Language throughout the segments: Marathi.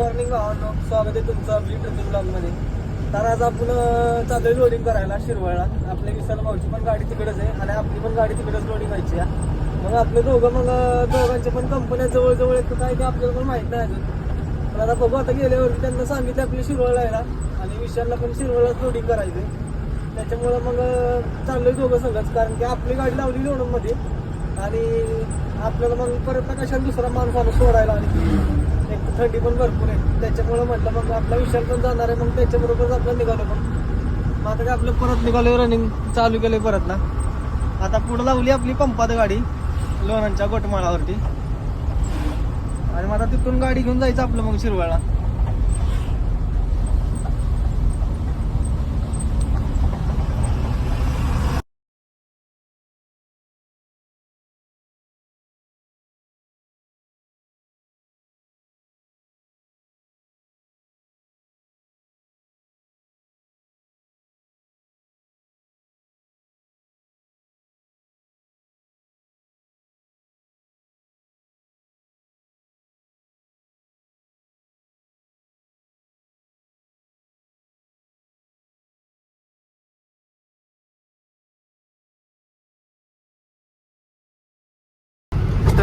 मॉर्निंग भावांनो स्वागत आहे तुमचं आपली ट्रिपल ब्लॉगमध्ये तर आज आपण अं, चाललोय लोडिंग करायला शिरवळला. आपल्या विशाल भाऊची पण गाडी तिकडेच आहे आणि आपली पण गाडी तिकडेच लोडिंग व्हायची आहे. मग आपले दोघं मग अं, दोघांच्या पण कंपन्या जवळजवळ येतं काय ते आपल्याला पण माहीत नाही अजून. पण आता बघू आता गेल्यावरती त्यांना सांगितलं आपली शिरवळला यायला आणि विशालला पण शिरवळलाच लोडिंग करायचं त्याच्यामुळं मग चाललोय दोघं सगळंच. कारण की आपली गाडी लावली लोणमध्ये आणि आपल्याला मग परत ना कशाला दुसरा माणूस आला सोडायला आणि थंडी पण भरपूर आहे. त्याच्यामुळं म्हटलं मग आपला विशाल पण जाणार आहे मग त्याच्याबरोबरच आपलं निघालो पण. मग आता काय आपलं परत निघालो रनिंग चालू केलं परत ना. आता पुढं लावली आपली पंपात गाडी लोणांच्या गोटमाळावरती आणि मग आता तिथून गाडी घेऊन जायचं आपलं मग शिरवाळा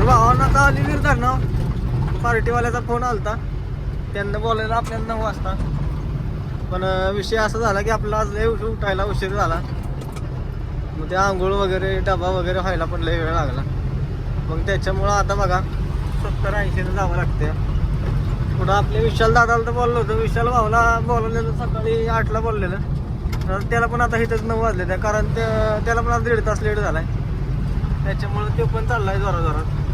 भावांना आता आली धरणं पार्टीवाल्याचा फोन आलता. त्यांना बोलायला आपल्याला नऊ वाजता. पण विषय असा झाला की आपला आज लय उशीर उठायला उशीर झाला. मग ते आंघोळ वगैरे डबा वगैरे व्हायला पण लय वेळ लागला. मग त्याच्यामुळं आता बघा सत्तर ऐंशीनं जावं लागते पुढं आपले विशाल दादाला तर बोललो होतं. विशाल भाऊला बोलवलेलं सकाळी आठला बोललेलं. तर त्याला पण आता इथंच नऊ वाजले त्या कारण त्या- त्याला पण आता दीड तास लेट झालाय. त्याच्यामुळे ते पण चाललाय जोरा जोरात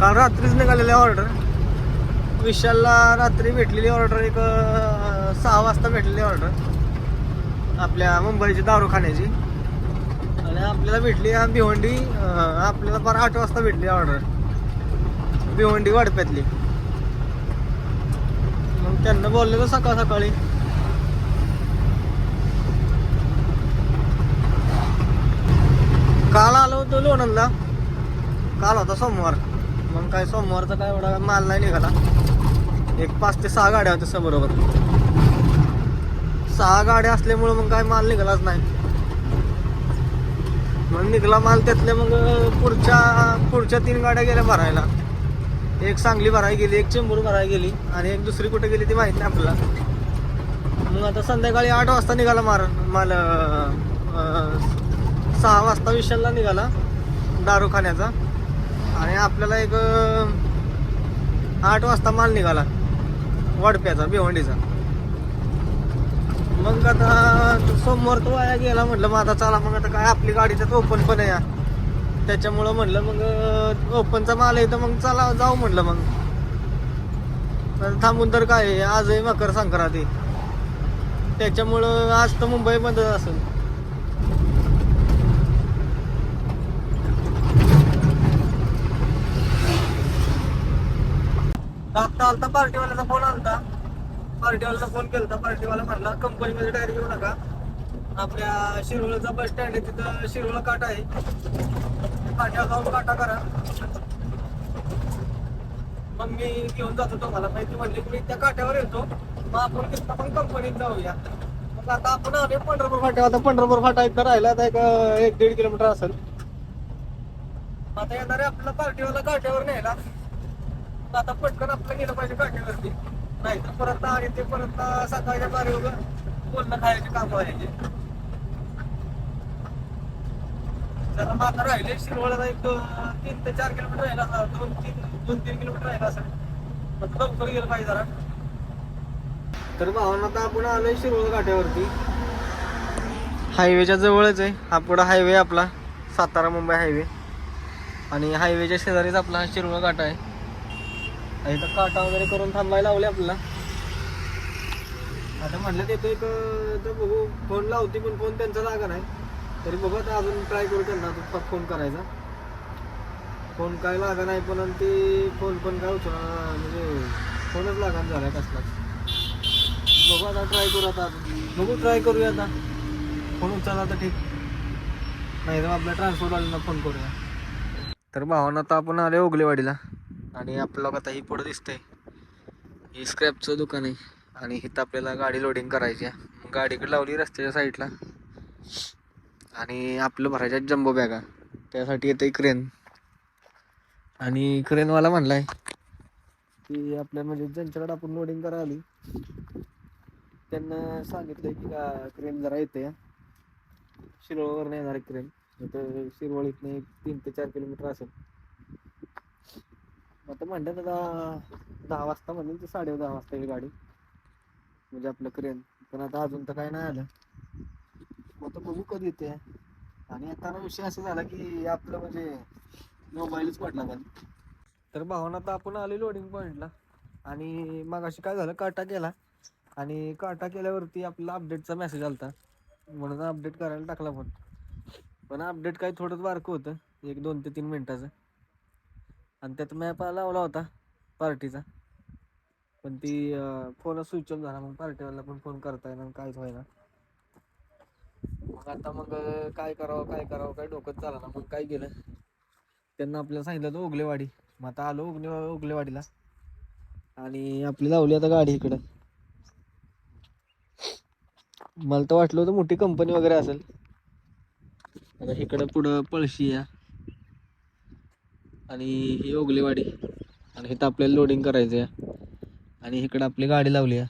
काल रात्रीच निघालेली ऑर्डर विशालला रात्री भेटलेली ऑर्डर एक सहा वाजता भेटलेली ऑर्डर आपल्या मुंबईची दारूखान्याची आणि आपल्याला भेटली भिवंडी आपल्याला फार आठ वाजता भेटली ऑर्डर भिवंडी वाडप्यातली. मग त्यांना बोललेलं सकाळ सकाळी. काल आलो होतो लोणंदला. काल होता सोमवार. मग काय सोमवारचा काय एवढा माल नाही निघाला. एक पाच ते सहा गाड्या होत्या बरोबर सहा गाड्या असल्यामुळं मग काय माल निघालाच नाही. मग निघाला माल त्यातले मग पुढच्या पुढच्या तीन गाड्या गेल्या भरायला. एक सांगली भरायला गेली एक चेंबूर भरायला गेली आणि एक दुसरी कुठे गेली ती माहीत नाही आपल्याला. मग आता संध्याकाळी आठ वाजता निघाला मार माल सहा वाजता विशालला निघाला दारूखान्याचा. आणि आपल्याला एक आठ वाजता माल निघाला. वडप्याचा भिवंडीचा. मग आता सोमवार तो वाया गेला म्हटलं मग आता चला मग आता काय आपली गाडीच्यात ओपन पण आहे या. त्याच्यामुळं म्हटलं मग ओपनचा माल आहे तर मग चला जाऊ म्हटलं मग. थांबून तर काय आहे, आजही मकर संक्रांती. त्याच्यामुळं आज तर मुंबई बंद असेल. आता आलता पार्टीवाल्याचा फोन आलता. पार्टीवाल्याचा फोन केलता पार्टीवाला म्हणला कंपनीमध्ये डायरेक्ट येऊ नका. आपल्या शिरोळचा बस स्टँड आहे तिथं शिरोळा काटा आहे. काट्यावर जाऊन काटा करा. मग मी घेऊन जातो तुम्हाला माहिती म्हणली की मी त्या काट्यावर येतो. मग आपण तिथं पण कंपनीत जाऊया. मग आता आपण आले पंढरपूर फाट्या आता पंढरपूर फाटा इथं राहिला आता एक एक दीड किलोमीटर असेल. आता येणार आहे आपल्याला पार्टीवाला काट्यावर न्यायला. आता पटकन आपलं गेलं पाहिजे काठीवरती नाही तर परत आणि ते परत सकाळच्या बारी वगैरे बोलणं खायचे काम व्हायचे. जरा माता राहिले शिरवळला एक तीन ते चार किलोमीटर राहिला दोन तीन दोन तीन किलोमीटर राहिला असं मग लवकर गेलं पाहिजे जरा. तर भावांना आता आपण आलोय शिरोळ काठ्यावरती हायवेच्या जवळच आहे. हा पुढं हायवे आपला. सातारा मुंबई हायवे. आणि हायवेच्या शेजारीच आपला हा शिरोळ आहे. इथं काटा वगैरे करून थांबायला लावले आपल्याला. आता म्हणलं येतो एक तर बघू फोन लावते पण फोन त्यांचा लागा नाही. तरी बघू आता अजून ट्राय करू त्यांना आता फोन करायचा. फोन काय लागा नाही पण आणि ते फोन पण काय उचला म्हणजे फोनच लागा झालाय कसलाच बघू आता ट्राय करू आता बघू ट्राय करूया आता. फोन उचलला तर ठीक. नाही तर आपल्या ट्रान्सपोर्टवाल्यांना फोन करूया. तर भावानं आता आपण आले ओगलेवाडीला. आणि आपलं आता ही पुढं दिसतंय. ही स्क्रॅपचं दुकान आहे. आणि इथं आपल्याला गाडी लोडिंग करायची आहे. गाडीकडे लावली रस्त्याच्या साईडला. आणि आपलं भरायच्या जम्बो बॅगा त्यासाठी येते क्रेन आणि क्रेनवाला म्हणलाय की आपल्या म्हणजे ज्यांच्याकडे आपण लोडिंग करायला आली त्यांना सांगितलंय की का क्रेन जरा येते शिरोळवर येणार क्रेन इथं शिरवळ इथनं एक तीन ते चार किलोमीटर असेल. आता म्हणलं आता दहा वाजता म्हणेल ते साडे दहा वाजता येईल गाडी. म्हणजे आपलं क्रेन पण आता अजून तर काय नाही आलं. मग आता बघू कधी येते. आणि आता विषय असा झाला की आपलं म्हणजे मोबाईलच पडला खाली. तर भावना आता आपण आले लोडिंग पॉईंटला आणि मग अशी काय झालं? काटा केला. आणि काटा केल्यावरती आपला अपडेटचा मेसेज आलता. म्हणून अपडेट करायला टाकला फोन पण अपडेट काय थोडंच बारकं होतं. एक दोन ते तीन मिनटाचं. आणि त्यात मॅप लावला होता पार्टीचा पण ती फोन स्विच ऑफ झाला मग पार्टीवाला पण फोन करता येणार काहीच व्हायना मग आता मग काय करावं काय करावं काय डोकंच चाला ना मग काय केलं? त्यांना आपल्याला सांगितलं होतं ओगलेवाडी मग आता आलो ओगले ओगलेवाडीला आणि आपली लावली आता गाडी इकडं. मला तर वाटलं होतं मोठी कंपनी वगैरे असेल. आता इकडं पुढं पळशी या. आणि ही ओगलेवाडी. आणि इथं आपल्याला लोडिंग करायचं आहे आणि इकडं आपली गाडी लावली आहे.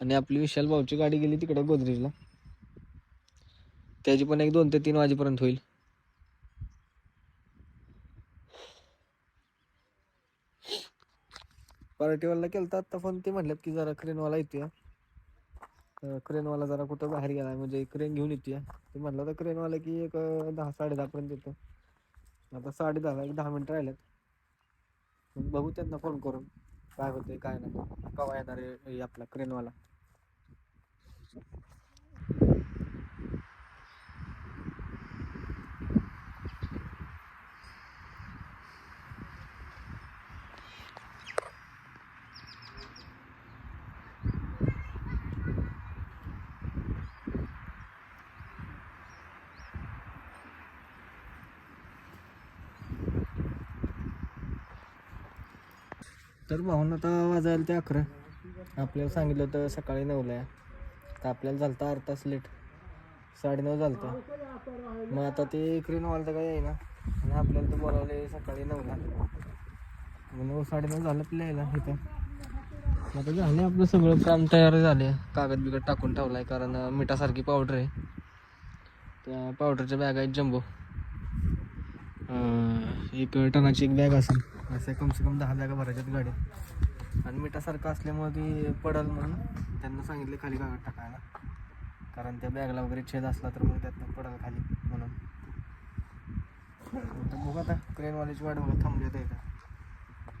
आणि आपली विशाल भाऊची गाडी गेली तिकडं गोदरेजला. त्याची पण एक दोन ते तीन वाजेपर्यंत होईल. पार्टीवाला केलता आत्ता फोन ते म्हणल्यात की जरा क्रेनवाला येते क्रेनवाला जरा कुठं बाहेर गेला म्हणजे क्रेन घेऊन येते ते म्हणलं तर क्रेनवाला की एक दहा साडे पर्यंत येतो आता साडे दहा एक दहा मिनिटं राहिल्यात मग बघू त्यांना फोन करून काय होतंय काय नाही. केव्हा येणार आहे हे आपला क्रेनवाला तर भाऊन आता वाजायला ते अकरा. आपल्याला सांगितलं होतं सकाळी नऊला आहे तर आपल्याला झालं अर्धा तास लेट साडेनऊ झालं तर मग आता ते क्रीनवाला तर काय आहे ना? आणि आपल्याला तर बोलावले सकाळी नऊला. मग नऊ साडेनऊ झालं आपल्या यायला इथं. मग आता झाले आपलं सगळं. काम तयार झाले. कागद बिगद टाकून ठेवला आहे कारण मिठासारखी पावडर आहे. त्या पावडरच्या बॅग आहेत जम्बो एक टनाची एक बॅग असेल. असं कम से कम दहा जागा भरायच्यात गाडीत. आणि मिठासारखं असल्यामुळे ती पडल म्हणून त्यांना सांगितले खाली कागद टाकायला. कारण त्या बॅगला वगैरे छेद असला तर मग त्यातनं पडल खाली म्हणून. तर बघू आता क्रेनवाल्याची वाट बघा थांबली आहे का?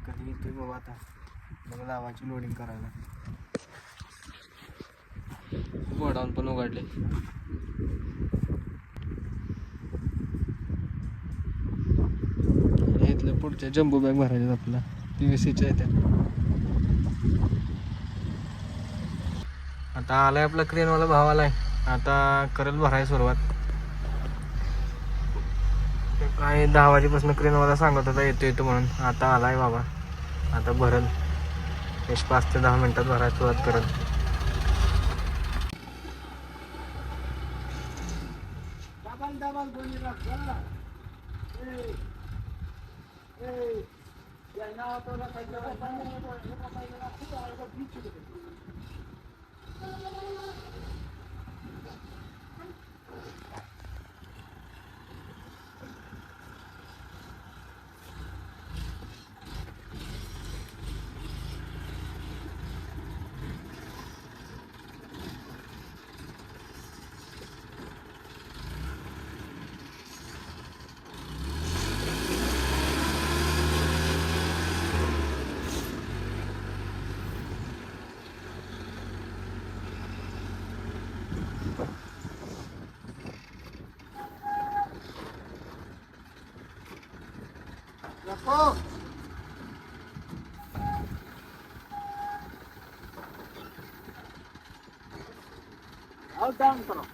कधी येतोय बघू आता. मग लावायची लोडिंग करायला. गोडाऊन पण उघडले आणि इथलं पुढच्या जम्बो बॅग भरायच्या आपला पी व्ही सीच्या येत्या त्या. आता आलाय आपला क्रेनवाला भाव आलाय. आता करेल भराय सुरुवात. ते काय दहा वाजेपासून क्रेनवाला सांगत होता येतो येतो म्हणून. आता आलाय बाबा. आता भरल. पाच ते दहा मिनिटात भरायला सुरुवात करेल. アウトアウトの。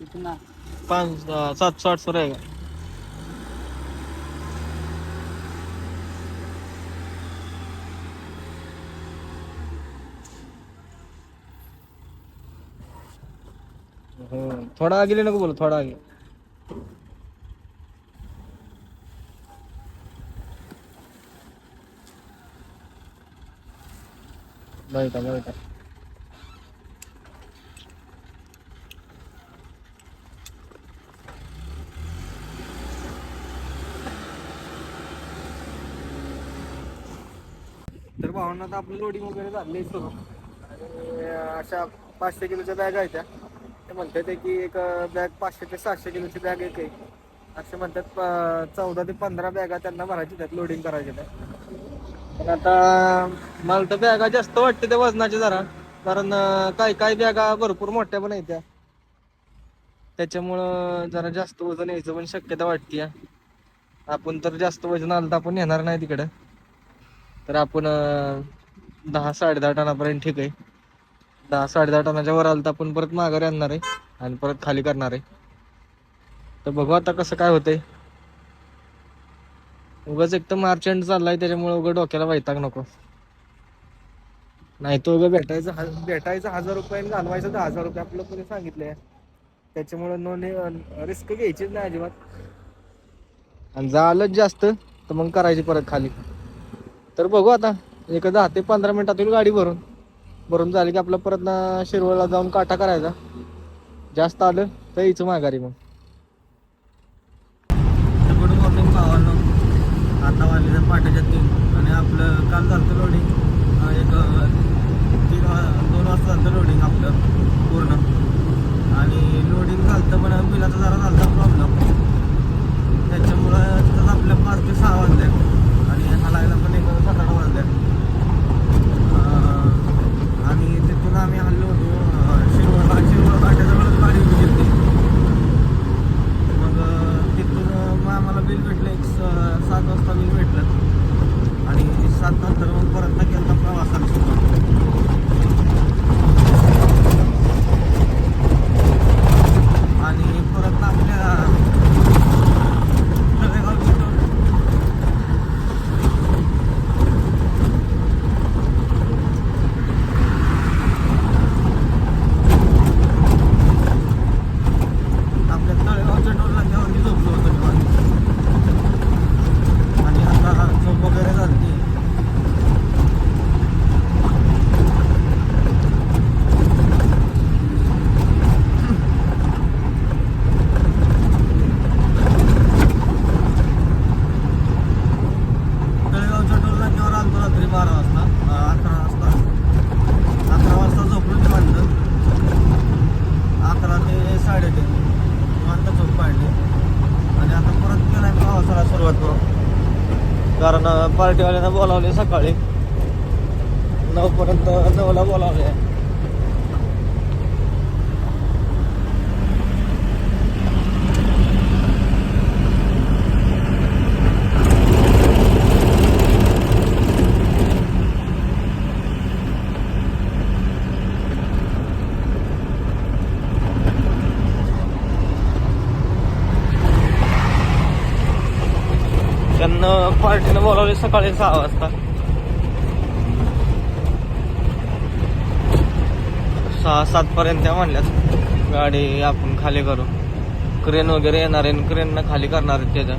कितना पाँच सात सौ आठ सौ रहेगा थोड़ा आगे लेने को बोलो थोड़ा आगे बैठा बैठा तर भावना तर आपलं लोडिंग वगैरे झाले सुरू. आणि अशा पाचशे किलोच्या बॅग आहेत त्या. ते म्हणतात आहे की एक बॅग पाचशे ते सातशे किलोची बॅग एक आहे. असे म्हणतात प- चौदा ते पंधरा बॅगा त्यांना भरायची त्यात लोडिंग करायची त्या पण आता मला तर बॅगा जास्त वाटते त्या वजनाच्या जरा. कारण काही काही बॅगा भरपूर मोठ्या पण आहेत त्या. त्याच्यामुळं जरा जास्त वजन यायचं पण शक्यता वाटते आपण तर जास्त वजन आलं तर आपण येणार नाही तिकडं. तर आपण दहा साडे दहा टनापर्यंत ठीक आहे. दहा साडे दहा टनाच्या वर आलं तर आपण परत माघारी आणणार आहे आणि परत खाली करणार आहे. तर बघू आता कसं काय होतंय. उगाच एक तर मार्च एंड चाललाय त्याच्यामुळे उगा डोक्याला वैताग नको. नाही तो उगा भेटायचं भेटायचं हजार रुपये घालवायचं दहा हजार रुपये आपलं कोणी सांगितलंय. त्याच्यामुळे नो रिस्क घ्यायचीच नाही अजिबात. आणि झालंच जास्त तर मग करायची परत खाली. तर बघू आता. एक दहा ते पंधरा मिनिटात येईल गाडी भरून. भरून झाली की आपलं परत ना शिरवळला जाऊन काटा करायचा. जास्त आलं तर यायचं माघारी मग. गुड मॉर्निंग भावांनो आता वाजले तर पाठाच्या तीन. आणि आपलं काल झालं लोडिंग एक तीन वा- दोन वाजता झालं लोडिंग आपलं पूर्ण. आणि लोडिंग झालं पण बिलाचा जरा झाला प्रॉब्लेम त्याच्यामुळं आपलं आपल्या पाच ते सहा वाजले. आणि हलायला पण एक सात आठ वाजल्या अं, आणि तिथून आम्ही हल्लो होतो अं, शिरवळ शिरवळ काट्याजवळच गाडी होती होती मग तिथून मग आम्हाला बिल भेटलं एक स- सात वाजता बिल भेटलं. आणि सात नंतर मग परत गेला प्रवासाला सुरुवात आणि परत आपल्या तळेगावची टोल आपल्या तळेगावच्या टोलला तेव्हा झोपलो होतो निवांत. आणि आता झोप वगैरे झाली तळेगावच्या टोलला तेव्हा आलतो रात्री बारा वाजता अं, अकरा वाजता अकरा वाजता झोपलो निवांत अकरा ते साडेतीन निवांत झोप काढली आणि आता परत गेलाय प्रवासाला सुरुवात करू कारण अं, पार्टीवाल्यांना बोलावले सकाळी. नऊ पर्यंत नऊला बोलावले त्यांना पार्टीनं बोलावले सकाळी सहा वाजता सहा सात पर्यंत त्या म्हणल्यात. गाडी आपण खाली करू. क्रेन वगैरे येणार आहे क्रेन खाली करणार आहेत त्याच्या.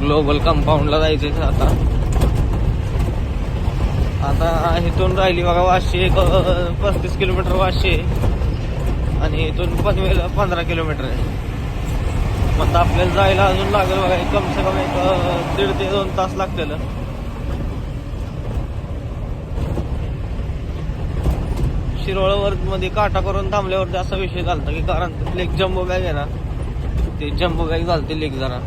ग्लोबल कंपाऊंडला जायचं आता. आता इथून राहिली बघा वाशे एक पस्तीस किलोमीटर वाशे आणि इथून पनवेल पंधरा किलोमीटर आहे. मग आता आपल्याला जायला अजून लागेल बघा एक कम से कम एक दीड ते दोन तास लागतील. शिरोळवर मध्ये काटा करून थांबल्यावरती असा विषय झालता की कारण तिथली एक जम्बो बॅग आहे ना ते जम्बो बॅग झालती लेक जरा.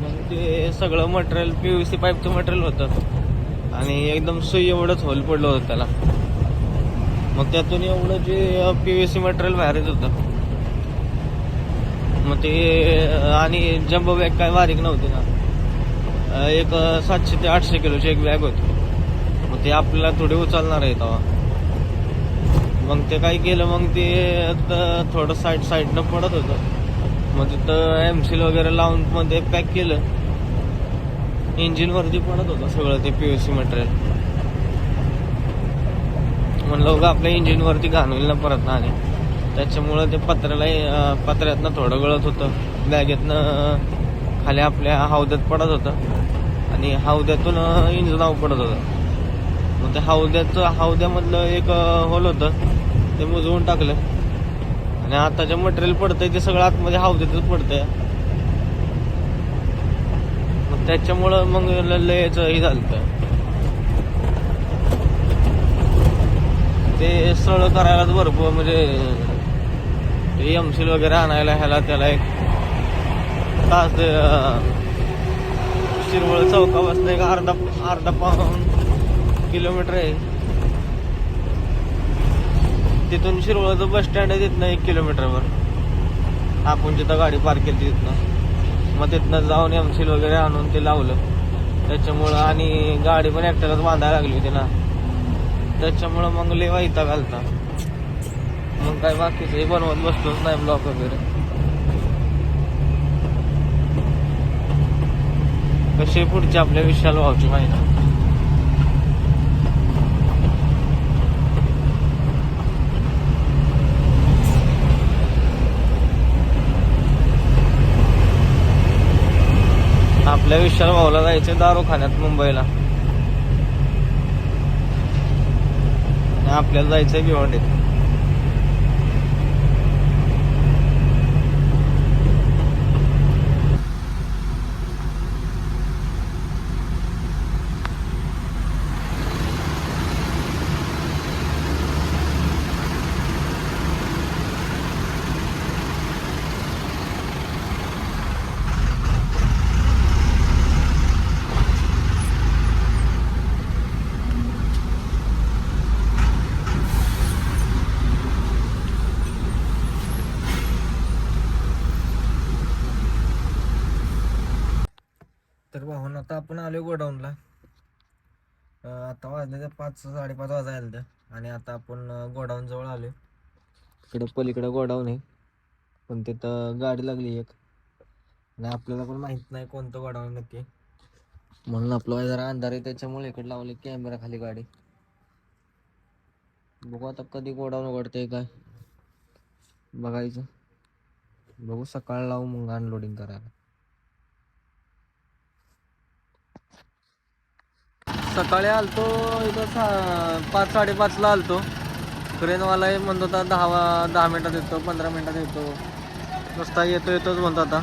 मग ते सगळं मटेरियल पीव्हीसी पाईपचं मटेरियल होतं. आणि एकदम सुई एवढंच होल पडलं होतं त्याला. मग त्यातून एवढं जे पीव्हीसी मटेरियल बाहेर येत होतं. मग ते आणि जम्बो बॅग काय बारीक नव्हती ना. एक सातशे ते आठशे किलोची एक बॅग होती. मग ते आपल्याला थोडी उचलणार आहे तेव्हा. मग ते काय केलं मग ते थोडं साईड साईडनं पडत होतं. मग तिथं एम सील वगैरे लावून मध्ये पॅक केलं. इंजिनवरती पडत होतं सगळं ते पी सी मटेरियल म्हणलं का आपल्या इंजिनवरती घाण घाणवेल ना परत ना आणि. त्याच्यामुळं ते पत्र्याला पत्र्यातनं थोडं गळत होतं. बॅगेतनं खाली आपल्या हौद्यात पडत होतं. आणि हौद्यातून इंजिन आव पडत होतं. मग ते हौद्याचं हौद्यामधलं एक होल होतं. ते मुजवून टाकलं. आणि आता जे मटेरियल पडतंय ते सगळं आतमध्ये हौद्यातच पडतंय. मग त्याच्यामुळं मग ल- लयच हे झालं ते सळ करायलाच भरपूर म्हणजे एम सील वगैरे आणायला ह्याला त्याला एक तास शिरवळ अं, शिरवळ चौकापासून एक अर्धा अर्धा पाऊन किलोमीटर आहे. तिथून शिरवळचं बस स्टँड आहे तिथनं एक किलोमीटरवर. आपण जिथं गाडी पार्क केली तिथनं. मग तिथनं जाऊन एम सील वगैरे आणून ते लावलं. त्याच्यामुळं आणि गाडी पण एकट्यालाच बांधायला लागली होती ना. त्याच्यामुळं मग लेवा इथं घालता मग काय बाकीचं हे बनवत बसतोच नाही ब्लॉक वगैरे. कसे पुढचे आपल्या विशाल व्हावची माहिती आपल्या विशाल भाऊला जायचं दारूखान्यात मुंबईला. आणि आपल्याला जायचंय भिवंडीत तर भाऊन आता आपण आलो गोडाऊनला. आता वाजले तर पाच साडेपाच वाजायला तर आणि आता आपण गोडाऊन जवळ आलो इकडं पलीकडं गोडाऊन आहे. पण तिथं गाडी लागली एक. आणि आपल्याला पण माहीत नाही कोणतं गोडाऊन नक्की. म्हणून आपलं जरा अंधार आहे त्याच्यामुळे इकडे लावले कॅमेरा खाली गाडी. बघू आता कधी गोडाऊन उघडते काय. बघायचं. बघू सकाळ लावू मग अनलोडिंग करायला. सकाळी आलतो इथं सा पाच साडेपाचला आलतो. क्रेनवाला म्हणतो आता होता दहा वा- दहा मिनटात येतो पंधरा मिनटात येतो. नुसता येतो येतोच म्हणतो आता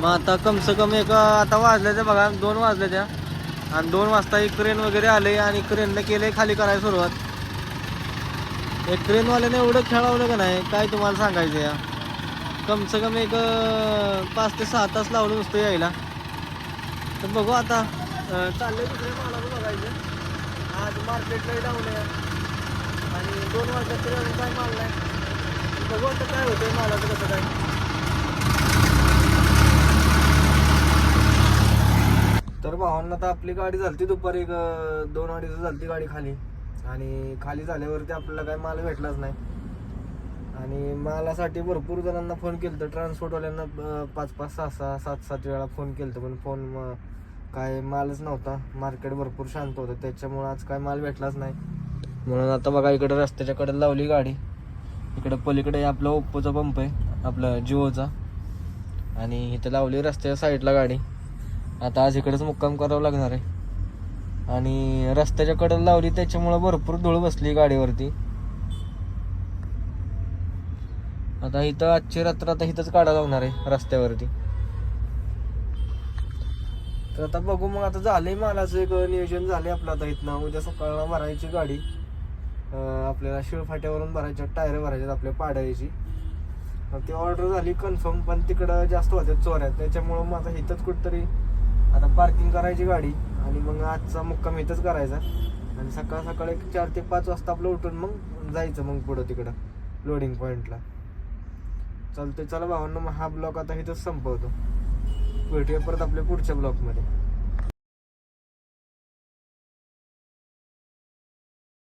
मग आता कम से कम एक आता वाजले ते बघा दोन वाजले त्या. आणि दोन वाजता एक क्रेन वगैरे आले आणि क्रेननं केले खाली करायला सुरुवात. एक क्रेनवाल्याने एवढं खेळवलं का नाही काय तुम्हाला सांगायचं या. कम से कम एक पाच ते सहा तास लावलं नुसतं यायला. तर बघू आता अं, मार्केटलाही दुसऱ्या आणि दोन वाजता तरी अजून काय माल नाही बघू आता काय होतं मालाचं कसं काय. तर भावांना तर आपली गाडी झालती दुपारी एक, दोन अडीच झालती गाडी खाली. आणि खाली झाल्यावरती आपल्याला काय माल भेटलाच नाही. आणि मालासाठी भरपूर जणांना फोन केलं तर ट्रान्सपोर्टवाल्यांना पाच पाच सहा सहा सात सात वेळा फोन केलं पण फोन काय मालच नव्हता. मार्केट भरपूर शांत होतं. त्याच्यामुळं आज काय माल भेटलाच नाही. म्हणून आता बघा इकडे रस्त्याच्या कडे लावली गाडी. इकडे पलीकडे आपला ओप्पोचा पंप आहे. आपला जिओचा आणि इथे लावली रस्त्याच्या साईडला गाडी. आता आज इकडेच मुक्काम करावं लागणार आहे. आणि रस्त्याच्या कडेला लावली त्याच्यामुळं भरपूर धूळ बसली गाडीवरती. आता इथं आजची रात्र आता इथंच काढा लागणार आहे रस्त्यावरती. तर आता बघू मग आता झालंय मालाचं एक नियोजन झालंय आपलं आता इथनं. उद्या सकाळला भरायची गाडी. आपल्याला शिळफाट्यावरून भरायच्या टायर भरायच्यात आपल्या पाडायची ती ऑर्डर झाली कन्फर्म पण तिकडं जास्त होत्या चोऱ्या. त्याच्यामुळं मग आता इथंच कुठतरी आता पार्किंग करायची गाडी आणि मग आजचा मुक्काम इथंच करायचा. आणि सकाळ सकाळी एक चार ते पाच वाजता आपलं उठून मग जायचं मग पुढं तिकडं लोडिंग पॉईंटला चालतंय चला भावांनो मग हा ब्लॉक आता इथंच संपवतो. भेटूया परत आपल्या पुढच्या ब्लॉकमध्ये